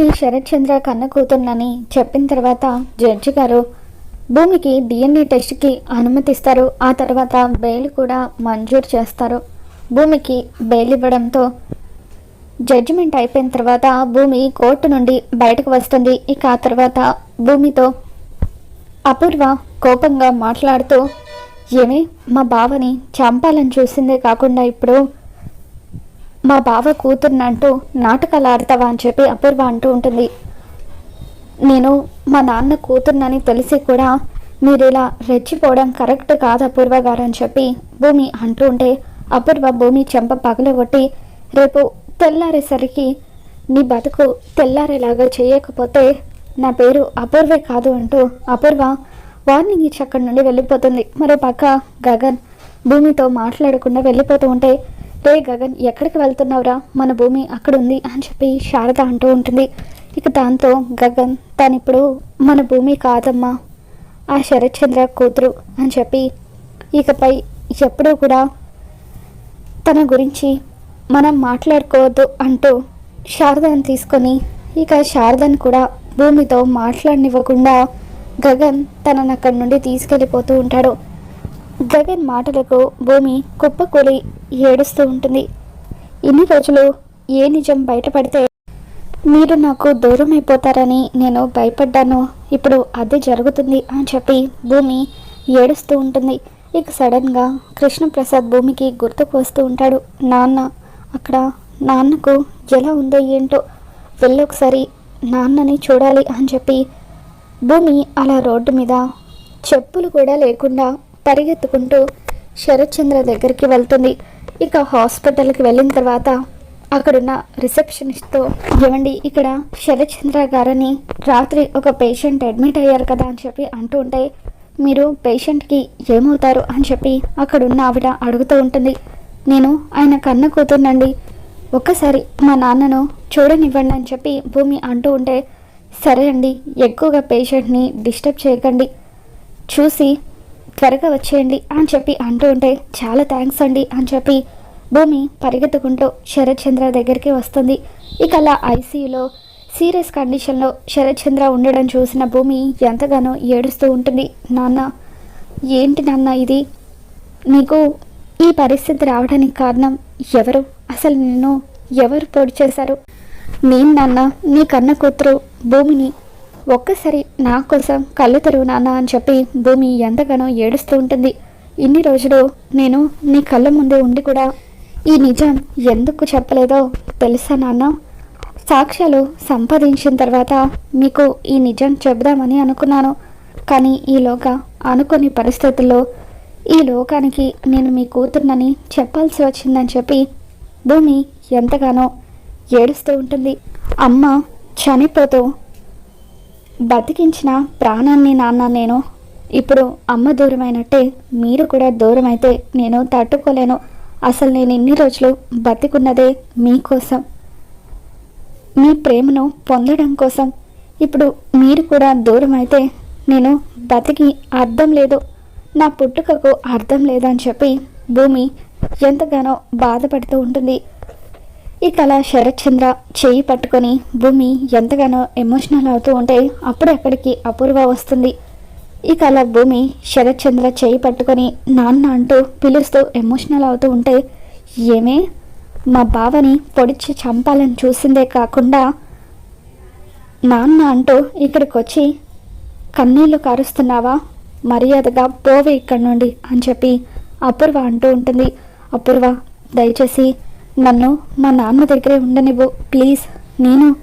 భూమి శరత్ చంద్ర కన్న కూతుర్నని చెప్పిన తర్వాత జడ్జి గారు భూమికి డిఎన్ఏ టెస్ట్కి అనుమతిస్తారు. ఆ తర్వాత బెయిల్ కూడా మంజూరు చేస్తారు. భూమికి బెయిల్ ఇవ్వడంతో జడ్జిమెంట్ అయిపోయిన తర్వాత భూమి కోర్టు నుండి బయటకు వస్తుంది. ఇక ఆ తర్వాత భూమితో అపూర్వ కోపంగా మాట్లాడుతూ ఏమి మా బావని చంపాలని చూసిందే కాకుండా ఇప్పుడు మా బావ కూతుర్నంటూ నాటకాలు ఆడతావా అని చెప్పి అపూర్వ అంటూ ఉంటుంది. నేను మా నాన్న కూతుర్నని తెలిసి కూడా మీరు ఇలా రెచ్చిపోవడం కరెక్ట్ కాదు అపూర్వ గారు అని చెప్పి భూమి అంటూ ఉంటే అపూర్వ భూమి చెంప పగలగొట్టి రేపు తెల్లారేసరికి నీ బతుకు తెల్లారేలాగా చేయకపోతే నా పేరు అపూర్వే కాదు అంటూ అపూర్వ వార్నింగ్ ఇచ్చి అక్కడి నుండి వెళ్ళిపోతుంది. మరో పక్క గగన్ భూమితో మాట్లాడకుండా వెళ్ళిపోతూ ఉంటే రే గగన్ ఎక్కడికి వెళ్తున్నావురా? మన భూమి అక్కడ ఉంది అని చెప్పి శారద అంటూ ఉంటుంది. ఇక దాంతో గగన్ తను ఇప్పుడు మన భూమి కాదమ్మా ఆ శరత్చంద్ర కూతురు అని చెప్పి ఇకపై ఎప్పుడూ కూడా తన గురించి మనం మాట్లాడుకోవద్దు అంటూ శారదను తీసుకొని ఇక శారదను కూడా భూమితో మాట్లాడనివ్వకుండా గగన్ తనను అక్కడి నుండి తీసుకెళ్ళిపోతూ ఉంటాడు. గగన్ మాటలకు భూమి కుప్పకూలి ఏడుస్తూ ఉంటుంది. ఇన్ని రోజులు ఏ నిజం బయటపడితే మీరు నాకు దూరం అయిపోతారని నేను భయపడ్డాను. ఇప్పుడు అదే జరుగుతుంది అని చెప్పి భూమి ఏడుస్తూ ఉంటుంది. ఇక సడన్గా కృష్ణప్రసాద్ భూమికి గుర్తుకు వస్తూ ఉంటాడు. నాన్న అక్కడ నాన్నకు ఎలా ఉందో ఏంటో వెళ్ళి ఒకసారి నాన్నని చూడాలి అని చెప్పి భూమి అలా రోడ్డు మీద చెప్పులు కూడా లేకుండా పరిగెత్తుకుంటూ శరత్చంద్ర దగ్గరికి వెళ్తుంది. ఇక హాస్పిటల్కి వెళ్ళిన తర్వాత అక్కడున్న రిసెప్షనిస్ట్తో ఏమండి ఇక్కడ శరత్చంద్ర గారని రాత్రి ఒక పేషెంట్ అడ్మిట్ అయ్యారు కదా అని చెప్పి అంటూ ఉంటే మీరు పేషెంట్కి ఏమవుతారు? అని చెప్పి అక్కడున్న ఆవిడ అడుగుతూ ఉంటుంది. నేను ఆయన కన్న కూతుర్నండి. ఒక్కసారి మా నాన్నను చూడనివ్వండి అని చెప్పి భూమి అంటూ ఉంటే సరే అండి ఎక్కువగా పేషెంట్ని డిస్టర్బ్ చేయకండి. చూసి త్వరగా వచ్చేయండి అని చెప్పి అంటూ ఉంటే చాలా థ్యాంక్స్ అండి అని చెప్పి భూమి పరిగెత్తుకుంటూ శరత్చంద్ర దగ్గరికి వస్తుంది. ఇక అలా ఐసీయూలో సీరియస్ కండిషన్లో శరత్చంద్ర ఉండడం చూసిన భూమి ఎంతగానో ఏడుస్తూ ఉంటుంది. నాన్న ఏంటి నాన్న ఇది? నీకు ఈ పరిస్థితి రావడానికి కారణం ఎవరు? అసలు నిన్ను ఎవరు పొడి చేశారు నేను నాన్న నీ కన్న కూతురు భూమిని ఒక్కసారి నా కోసం కళ్ళు తెరువు నాన్న అని చెప్పి భూమి ఎంతగానో ఏడుస్తూ ఉంటుంది. ఇన్ని రోజులు నేను నీ కళ్ళ ముందే ఉండి కూడా ఈ నిజం ఎందుకు చెప్పలేదో తెలుసా నాన్న? సాక్ష్యాలు సంపాదించిన తర్వాత మీకు ఈ నిజం చెబుదామని అనుకున్నాను. కానీ ఈలోగా అనుకోని పరిస్థితుల్లో ఈ లోకానికి నేను మీ కూతుర్నని చెప్పాల్సి వచ్చిందని చెప్పి భూమి ఎంతగానో ఏడుస్తూ ఉంటుంది. అమ్మ చనిపోతూ బతికించిన ప్రాణాన్ని నాన్న నేను. ఇప్పుడు అమ్మ దూరమైనట్టే మీరు కూడా దూరం అయితే నేను తట్టుకోలేను. అసలు నేను ఇన్ని రోజులు బతికున్నదే మీకోసం మీ ప్రేమను పొందడం కోసం. ఇప్పుడు మీరు కూడా దూరం అయితే నేను బతికి అర్థం లేదు. నా పుట్టుకకు అర్థం లేదని చెప్పి భూమి ఎంతగానో బాధపడుతూ ఉంటుంది. ఇక అలా శరత్చంద్ర చేయి పట్టుకొని భూమి ఎంతగానో ఎమోషనల్ అవుతూ ఉంటే అప్పుడు అక్కడికి అపూర్వ వస్తుంది. ఇక అలా భూమి శరత్చంద్ర చేయి పట్టుకొని నాన్న అంటూ పిలుస్తూ ఎమోషనల్ అవుతూ ఉంటే ఏమే? మా బావని పొడిచి చంపాలని చూసిందే కాకుండా నాన్న అంటూ ఇక్కడికి వచ్చి కన్నీళ్ళు కారుస్తున్నావా? మర్యాదగా పోవే ఇక్కడి నుండి అని చెప్పి అపూర్వ అంటూ ఉంటుంది. అపూర్వ దయచేసి నన్ను మా నాన్న దగ్గరే ఉండనివ్వు ప్లీజ్. నేను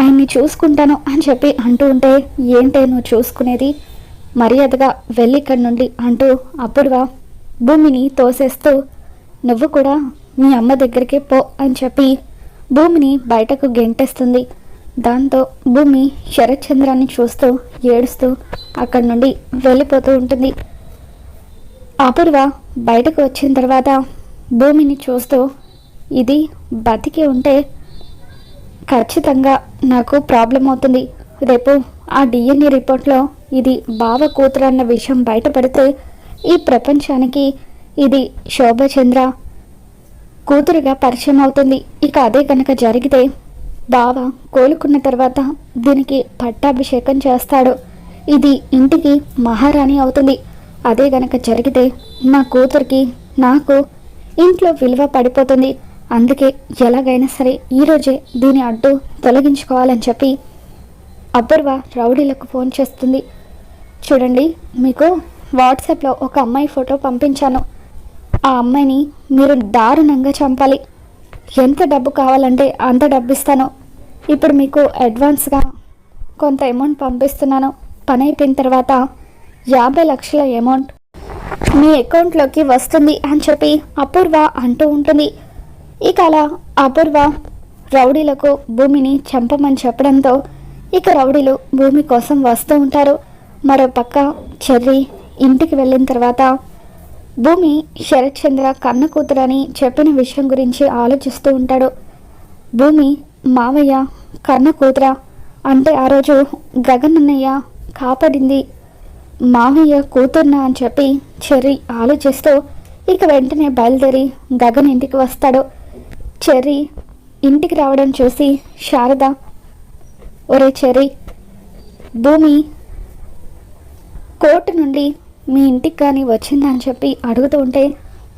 ఆయన్ని చూసుకుంటాను అని చెప్పి అంటూ ఉంటే ఏంటే నువ్వు చూసుకునేది? మర్యాదగా వెళ్ళి ఇక్కడి నుండి అంటూ అపూర్వ భూమిని తోసేస్తూ నువ్వు కూడా మీ అమ్మ దగ్గరికి పో అని చెప్పి భూమిని బయటకు గెంటేస్తుంది. దాంతో భూమి శరత్చంద్రాన్ని చూస్తూ ఏడుస్తూ అక్కడి నుండి వెళ్ళిపోతూ ఉంటుంది. అపూర్వ బయటకు వచ్చిన తర్వాత భూమిని చూస్తూ ఇది బతికి ఉంటే ఖచ్చితంగా నాకు ప్రాబ్లం అవుతుంది. రేపు ఆ డిఎన్ఏ రిపోర్ట్లో ఇది బావ కూతురు అన్న విషయం బయటపడితే ఈ ప్రపంచానికి ఇది శోభచంద్ర కూతురుగా పరిచయం అవుతుంది. ఇక అదే కనుక జరిగితే బావ కోలుకున్న తర్వాత దీనికి పట్టాభిషేకం చేస్తాడు. ఇది ఇంటికి మహారాణి అవుతుంది. అదే గనక జరిగితే నా కూతురికి నాకు ఇంట్లో విలువ పడిపోతుంది. అందుకే ఎలాగైనా సరే ఈరోజే దీని అడ్డు తొలగించుకోవాలని చెప్పి అపూర్వ రౌడీలకు ఫోన్ చేస్తుంది. చూడండి మీకు వాట్సాప్లో ఒక అమ్మాయి ఫోటో పంపించాను. ఆ అమ్మాయిని మీరు దారుణంగా చంపాలి. ఎంత డబ్బు కావాలంటే అంత డబ్బు ఇస్తాను ఇప్పుడు మీకు అడ్వాన్స్గా కొంత అమౌంట్ పంపిస్తున్నాను. పని అయిపోయిన తర్వాత యాభై లక్షల అమౌంట్ మీ అకౌంట్లోకి వస్తుంది అని చెప్పి అపూర్వ అంటూ ఉంటుంది. ఇక అలా అపూర్వ రౌడీలకు భూమిని చంపమని చెప్పడంతో ఇక రౌడీలు భూమి కోసం వస్తూ ఉంటారు. మరో పక్క ఇంటికి వెళ్ళిన తర్వాత భూమి శరత్చంద్ర కన్న కూతురని చెప్పిన విషయం గురించి ఆలోచిస్తూ ఉంటాడు. భూమి మావయ్య కన్న కూతుర అంటే ఆ రోజు గగనన్నయ్య కాపాడింది. మావయ్య కూతుర్న అని చెప్పి చెర్రి ఆలోచిస్తూ ఇక వెంటనే బయలుదేరి గగన్ ఇంటికి వస్తాడు. చెర్రీ ఇంటికి రావడం చూసి శారద ఒరే చెర్రీ భూమి కోర్టు నుండి మీ ఇంటికి కానీ వచ్చిందని చెప్పి అడుగుతూ ఉంటే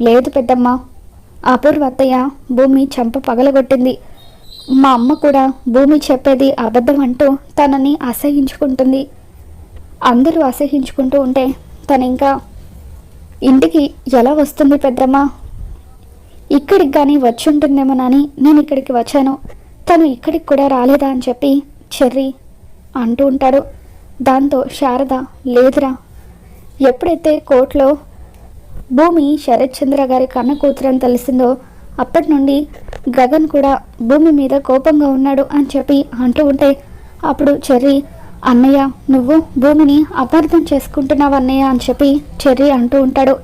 లేదు పెద్దమ్మ అపూర్వ అత్తయ్య భూమి చంప పగలగొట్టింది. మా అమ్మ కూడా భూమి చెప్పేది అబద్ధం అంటూ తనని అసహించుకుంటుంది. అందరూ అసహించుకుంటూ ఉంటే తను ఇంకా ఇంటికి ఎలా వస్తుంది పెద్దమ్మ? ఇక్కడికి కానీ వచ్చి ఉంటుందేమోనని నేను ఇక్కడికి వచ్చాను. తను ఇక్కడికి కూడా రాలేదా అని చెప్పి చెర్రీ అంటూ ఉంటాడు. దాంతో శారద లేదురా. ఎప్పుడైతే కోర్టులో భూమి శరత్ చంద్ర గారి కన్న కూతురని తెలిసిందో అప్పటి నుండి గగన్ కూడా భూమి మీద కోపంగా ఉన్నాడు అని చెప్పి అంటూ ఉంటే అప్పుడు చెర్రీ అన్నయ్య నువ్వు భూమిని అపార్థం చేసుకుంటున్నావు అన్నయ్య? అని చెప్పి చెర్రీ అంటూ ఉంటాడు.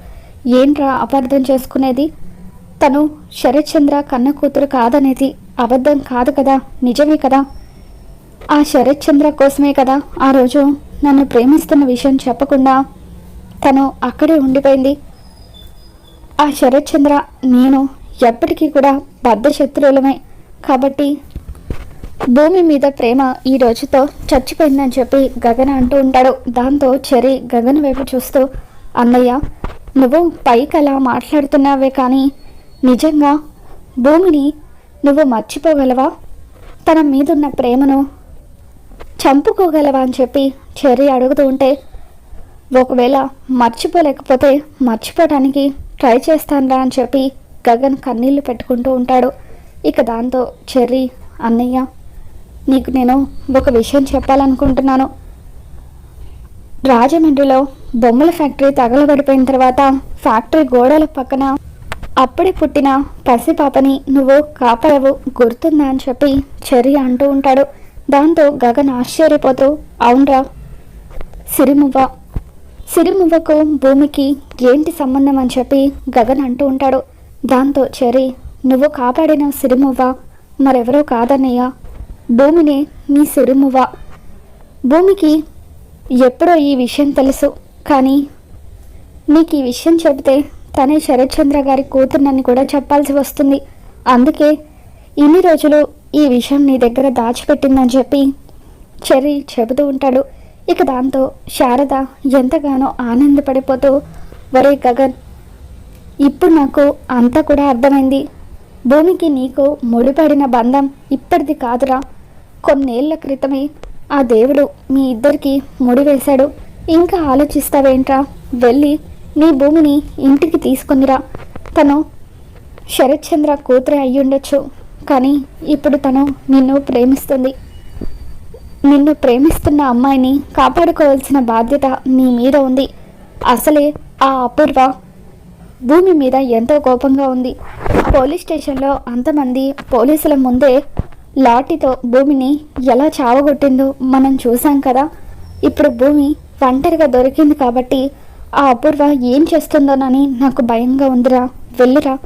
ఏంట్రా అపార్థం చేసుకునేది? తను శరత్చంద్ర కన్న కూతురు కాదనేది అబద్ధం కాదు కదా నిజమే కదా? ఆ శరత్ చంద్ర కోసమే కదా ఆ రోజు నన్ను ప్రేమిస్తున్న విషయం చెప్పకుండా తను అక్కడే ఉండిపోయింది. ఆ శరత్ చంద్ర నేను ఎప్పటికీ కూడా బద్ధశత్రువులమే కాబట్టి భూమి మీద ప్రేమ ఈ రోజుతో చచ్చిపోయిందని చెప్పి గగన్ అంటూ ఉంటాడు. దాంతో చెరి గగన్ వైపు చూస్తూ అన్నయ్య నువ్వు పైకి అలా మాట్లాడుతున్నావే కానీ నిజంగా? భూమిని నువ్వు మర్చిపోగలవా? తన మీదున్న ప్రేమను చంపుకోగలవా అని చెప్పి చెర్రీ అడుగుతూ ఉంటే ఒకవేళ మర్చిపోలేకపోతే మర్చిపోవడానికి ట్రై చేస్తానురా అని చెప్పి గగన్ కన్నీళ్ళు పెట్టుకుంటూ ఉంటాడు. ఇక దాంతో చెర్రీ అన్నయ్య నీకు నేను ఒక విషయం చెప్పాలనుకుంటున్నాను. రాజమండ్రిలో బొమ్మల ఫ్యాక్టరీ తగలబడిపోయిన తర్వాత ఫ్యాక్టరీ గోడల పక్కన అప్పుడే పుట్టిన పసిపాపని నువ్వు కాపాడవు గుర్తుందా అని చెప్పి చెర్రి అంటూ ఉంటాడు. దాంతో గగన్ ఆశ్చర్యపోతూ అవునరా సిరిమువ్వ. సిరిమువ్వకు భూమికి ఏంటి సంబంధం అని చెప్పి గగన్ అంటూ ఉంటాడు. దాంతో చెరి నువ్వు కాపాడిన సిరిమువ్వ మరెవరో కాదన్నయ్య. భూమిని నీ సిరిమువ్వ. భూమికి ఎప్పుడో ఈ విషయం తెలుసు కానీ నీకు ఈ విషయం చెబితే తనే శరత్చంద్ర గారి కూతుర్నని కూడా చెప్పాల్సి వస్తుంది. అందుకే ఇన్ని రోజులు ఈ విషయం నీ దగ్గర దాచిపెట్టిందని చెప్పి చెర్రీ చెబుతూ ఉంటాడు. ఇక దాంతో శారద ఎంతగానో ఆనందపడిపోతూ ఒరే గగన్ ఇప్పుడు నాకు అంతా కూడా అర్థమైంది. భూమికి నీకు ముడిపడిన బంధం ఇప్పటిది కాదురా. కొన్నేళ్ళ క్రితమే ఆ దేవుడు మీ ఇద్దరికి ముడివేశాడు ఇంకా ఆలోచిస్తావేంట్రా? వెళ్ళి నీ భూమిని ఇంటికి తీసుకునిరా. తను శరత్చంద్ర కూతురే అయ్యుండొచ్చు కానీ ఇప్పుడు తను నిన్ను ప్రేమిస్తుంది. నిన్ను ప్రేమిస్తున్న అమ్మాయిని కాపాడుకోవాల్సిన బాధ్యత నీ మీద ఉంది. అసలే ఆ అపూర్వ భూమి మీద ఎంతో కోపంగా ఉంది. పోలీస్ స్టేషన్లో అంతమంది పోలీసుల ముందే లాఠీతో భూమిని ఎలా చావగొట్టిందో మనం చూసాం కదా. ఇప్పుడు భూమి ఒంటరిగా దొరికింది కాబట్టి ఆ అపూర్వ ఏం చేస్తుందోనని నాకు భయంగా ఉందిరా. వెళ్ళిరా.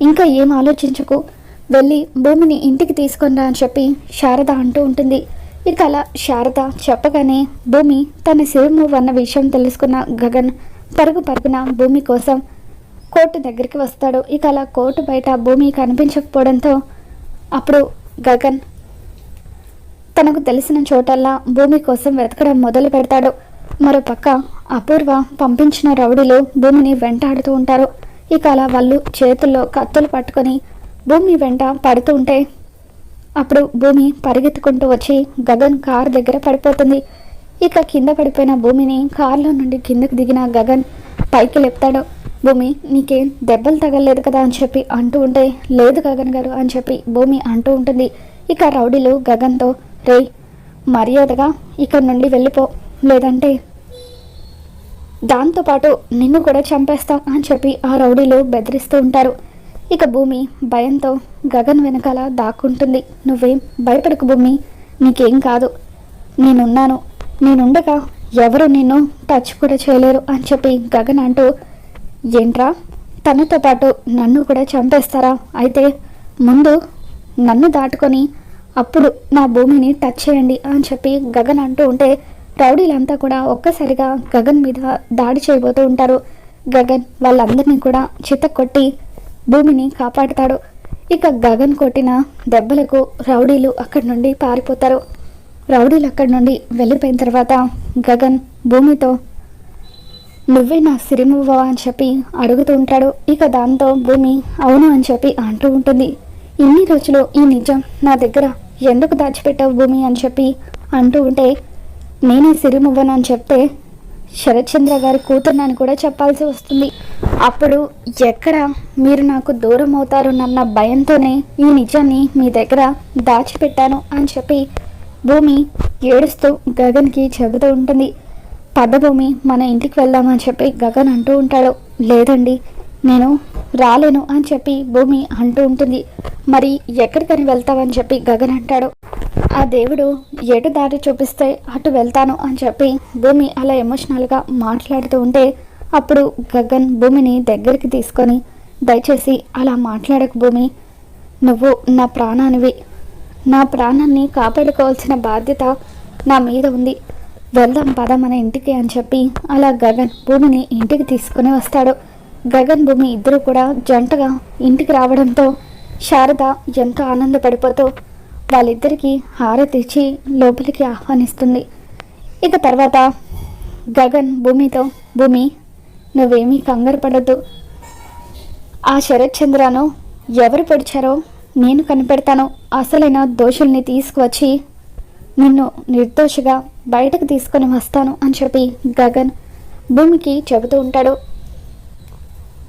ఇంకా ఏం ఆలోచించకు. వెళ్ళి భూమిని ఇంటికి తీసుకురా అని చెప్పి శారద అంటూ ఉంటుంది. ఇక అలా శారద చెప్పగానే భూమి తన శివము అన్న విషయం తెలుసుకున్న గగన్ పరుగు పరుగున భూమి కోసం కోర్టు దగ్గరికి వస్తాడు. ఇక అలా కోర్టు బయట భూమి కనిపించకపోవడంతో అప్పుడు గగన్ తనకు తెలిసిన చోటల్లా భూమి కోసం వెతకడం మొదలు పెడతాడు మరోపక్క అపూర్వ పంపించిన రౌడీలు భూమిని వెంటాడుతూ ఉంటారు. ఇక అలా వాళ్ళు చేతుల్లో కత్తులు పట్టుకొని భూమి వెంట పడుతూ ఉంటే అప్పుడు భూమి పరిగెత్తుకుంటూ వచ్చి గగన్ కార్ దగ్గర పడిపోతుంది. ఇక కింద పడిపోయిన భూమిని కారులో నుండి కిందకు దిగిన గగన్ పైకి లేపుతాడు. భూమి నీకేం దెబ్బలు తగలలేదు కదా అని చెప్పి అంటూ ఉంటే లేదు గగన్ గారు అని చెప్పి భూమి అంటూ ఉంటుంది. ఇక రౌడీలు గగన్తో రే మర్యాదగా ఇక్కడ నుండి వెళ్ళిపో. లేదంటే దాంతోపాటు నిన్ను కూడా చంపేస్తాం అని చెప్పి ఆ రౌడీలు బెదిరిస్తూ ఉంటారు. ఇక భూమి భయంతో గగన్ వెనకాల దాక్కుంటుంది. నువ్వేం భయపడకు భూమి నీకేం కాదు. నేనున్నాను. నేనుండగా ఎవరు నిన్ను టచ్ కూడా చేయలేరు అని చెప్పి గగన్ అంటూ ఏంట్రా? తనతో పాటు నన్ను కూడా చంపేస్తారా? అయితే ముందు నన్ను దాటుకొని అప్పుడు నా భూమిని టచ్ చేయండి అని చెప్పి గగన్ అంటూ ఉంటే రౌడీలంతా కూడా ఒక్కసారిగా గగన్ మీద దాడి చేయబోతూ ఉంటారు. గగన్ వాళ్ళందరినీ కూడా చిత్త కొట్టి భూమిని కాపాడుతాడు. ఇక గగన్ కొట్టిన దెబ్బలకు రౌడీలు అక్కడి నుండి పారిపోతారు. రౌడీలు అక్కడి నుండి వెళ్ళిపోయిన తర్వాత గగన్ భూమితో నువ్వే నా సిరిమువ్వ అని చెప్పి అడుగుతూ ఉంటాడు. ఇక దాంతో భూమి అవును అని చెప్పి అంటూ ఉంటుంది. ఇన్ని రోజులు ఈ నిజం నా దగ్గర ఎందుకు దాచిపెట్టావు భూమి అని చెప్పి అంటూ ఉంటే నేనే సిరిమువ్వను అని చెప్తే శరత్చంద్ర గారి కూతురునని కూడా చెప్పాల్సి వస్తుంది. అప్పుడు ఎక్కడ మీరు నాకు దూరం అవుతారోనన్న భయంతోనే ఈ నిజాన్ని మీ దగ్గర దాచిపెట్టాను అని చెప్పి భూమి ఏడుస్తూ గగన్కి చెబుతూ ఉంటుంది. పద్దభూమి మన ఇంటికి వెళ్దామని చెప్పి గగన్ అంటూ ఉంటాడు. లేదండి నేను రాలేను అని చెప్పి భూమి అంటూ ఉంటుంది. మరి ఎక్కడికని వెళ్తావని చెప్పి గగన్ అంటాడు. ఆ దేవుడు ఎటు దారి చూపిస్తే అటు వెళ్తాను అని చెప్పి భూమి అలా ఎమోషనల్గా మాట్లాడుతూ ఉంటే అప్పుడు గగన్ భూమిని దగ్గరికి తీసుకొని దయచేసి అలా మాట్లాడకు భూమి. నువ్వు నా ప్రాణానివి. నా ప్రాణాన్ని కాపాడుకోవాల్సిన బాధ్యత నా మీద ఉంది. వెళ్దాం పద మన ఇంటికి అని చెప్పి అలా గగన్ భూమిని ఇంటికి తీసుకొని వస్తాడు. గగన్ భూమి ఇద్దరు కూడా జంటగా ఇంటికి రావడంతో శారద ఎంతో ఆనందపడిపోతూ వాళ్ళిద్దరికీ హారతి ఇచ్చి లోపలికి ఆహ్వానిస్తుంది. ఇక తర్వాత గగన్ భూమితో భూమి నువ్వేమీ కంగారు పడద్దు. ఆ శరత్చంద్రను ఎవరు పొడిచారో నేను కనిపెడతాను. అసలైన దోషుల్ని తీసుకువచ్చి నిన్ను నిర్దోషిగా బయటకు తీసుకొని వస్తాను అని చెప్పి గగన్ భూమికి చెబుతూ ఉంటాడు.